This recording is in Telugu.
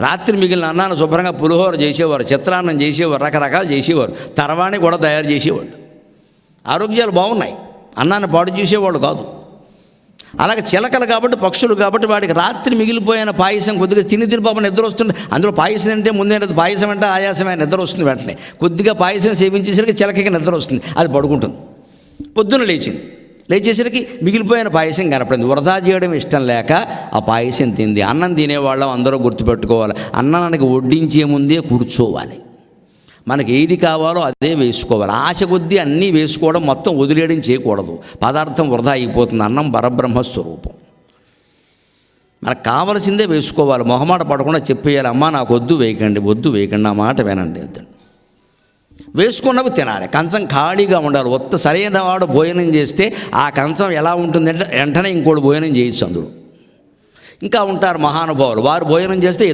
రాత్రి మిగిలిన అన్నాన్ని శుభ్రంగా పులిహోర చేసేవారు చిత్రాన్నం చేసేవారు రకరకాలు చేసేవారు తర్వాణి కూడా తయారు చేసేవాళ్ళు. ఆరోగ్యాలు బాగున్నాయి. అన్నాన్ని పాడు చేసేవాళ్ళు కాదు. అలాగే చిలకలు కాబట్టి పక్షులు కాబట్టి వాడికి రాత్రి మిగిలిపోయిన పాయసం కొద్దిగా తిని తిని పాపం నిద్ర వస్తుంది. అందులో పాయసం అంటే ముందే పాయసం అంటే ఆయాసమైన నిద్ర వస్తుంది వెంటనే. కొద్దిగా పాయసం సేవించేసరికి చిలకకి నిద్ర వస్తుంది. అది పడుకుంటుంది. పొద్దున లేచింది. లేచేసరికి మిగిలిపోయిన పాయసం కనపడింది. వృధా చేయడం ఇష్టం లేక ఆ పాయసం తింది. అన్నం తినేవాళ్ళం అందరూ గుర్తుపెట్టుకోవాలి. అన్నానికి వడ్డించే ముందే కూర్చోవాలి. మనకి ఏది కావాలో అదే వేసుకోవాలి. ఆశ కొద్దీ అన్నీ వేసుకోవడం మొత్తం వదిలేయడం చేయకూడదు. పదార్థం వృధా అయిపోతుంది. అన్నం పరబ్రహ్మ స్వరూపం. మనకు కావలసిందే వేసుకోవాలి. మొహమాట పడకుండా చెప్పేయాలి అమ్మా నాకు వద్దు వేయకండి వద్దు వేయకండి. ఆ మాట వినండి. వద్దండి వేసుకున్నవి తినాలి. కంచం ఖాళీగా ఉండాలి. ఒత్త సరైన వాడు భోజనం చేస్తే ఆ కంచం ఎలా ఉంటుందంటే వెంటనే ఇంకోటి భోజనం చేయొచ్చు అందులో. ఇంకా ఉంటారు మహానుభావులు. వారు భోజనం చేస్తే ఇద్దరు